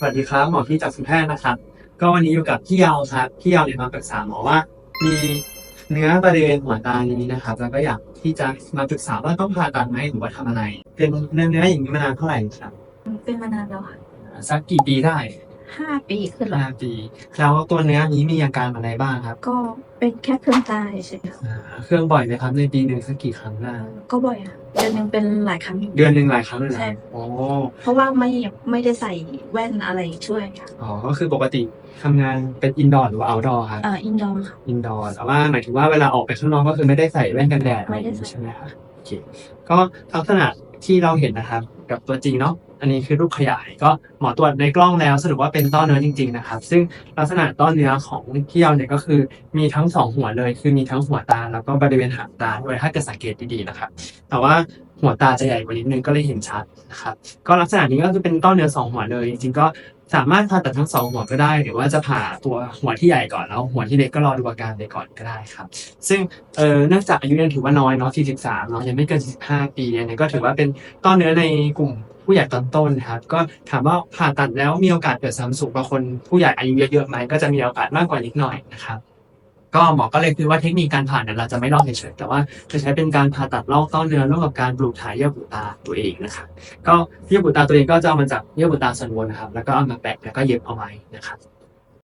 สวัสดีครับหมอที่จากสุแพทย์นะครับ ก็วันนี้อยู่กับพี่เยาวครับพี่เยาวเนี่ยมาปรึกษาหมอว่า มีเนื้อบริเวณหัวตานี้นะครับ แล้วก็อยากที่จะมาปรึกษาว่าต้องผ่าตัดไหมหรือว่าทำอะไร เป็นเนื้อเนื้ออย่างนี้มานานเท่าไหร่ครับ เป็นมานานแล้วค่ะสักกี่ปีได้ ห้าปีขึ้นแล้วห้าปี แล้วตัวเนื้อนี้มีอาการอะไรบ้างครับก็เป็นแค่เครื่องตาเฉยๆค่ะอ่าเครื่องบ่อยไหมครับ ในปีหนึ่งสักกี่ครั้งได้ก็บ่อยค่ะเดือนหนึ่งเป็นหลายครั้งอยู่ เดือนหนึ่งหลายครั้งเลยนะใช่ โอ้เพราะว่าไม่ไม่ได้ใส่แว่นอะไรช่วยค่ะอ๋อก็คือปกติทำงานเป็นอินดอร์หรือว่าเอาดอร์ครับ เอ่ออินดอร์ค่ะ อินดอร์แต่ว่าหมายถึงว่าเวลาออกไปข้างนอกก็คือไม่ได้ใส่แว่นกันแดดอะไรไม่ได้ใส่ใช่ไหมครับโอเคก็ลักษณะที่เราเห็นนะครับ กับตัวจริงเนาะ อันนี้คือรูปขยายก็หมอตรวจในกล้องแล้วสรุปว่าเป็นต้อเนื้อจริง ๆ นะครับ ซึ่งลักษณะต้อเนื้อของที่เราเนี่ยก็คือมีทั้งสองหัวเลย คือมีทั้งหัวตาแล้วก็บริเวณหางตาด้วยถ้าเกิดสังเกตดีๆนะครับ แต่ว่า หัวตาจะใหญ่กว่านิดนึงก็เลยเห็นชัดนะครับก็ลักษณะนี้ก็คือเป็นต้อเนื้อสองหัวเลยจริงๆก็สามารถผ่าตัดทั้งสองหัวก็ได้ หรือว่าจะผ่าตัวหัวที่ใหญ่ก่อนแล้วหัวที่เล็กก็รอดูอาการไปก่อนก็ได้ครับ ซึ่งเออเนื่องจากอายุยังถือว่าน้อยเนาะ43เนาะยังไม่เกิน45ปีเนี่ยก็ถือว่าเป็นต้อเนื้อในกลุ่มผู้ใหญ่ตอนต้นครับก็ถามว่าผ่าตัดแล้วมีโอกาสเกิดซ้ำสูงกว่าคนผู้ใหญ่อายุเยอะๆไหมก็จะมีโอกาสมากกว่านิดหน่อยนะครับ ก็หมอก็เลยคือว่าเทคนิคการผ่าเนี่ยเราจะไม่ลอกเฉยๆแต่ว่าจะใช้เป็นการผ่าตัดลอกต้อเนื้อร่วมกับการปลูกถ่ายเยื่อบุตาตัวเองนะครับก็เยื่อบุตาตัวเองก็จะเอามาจากเยื่อบุตาส่วนบนนะครับ แล้วก็เอามาแปะแล้วก็เย็บเอาไว้นะครับ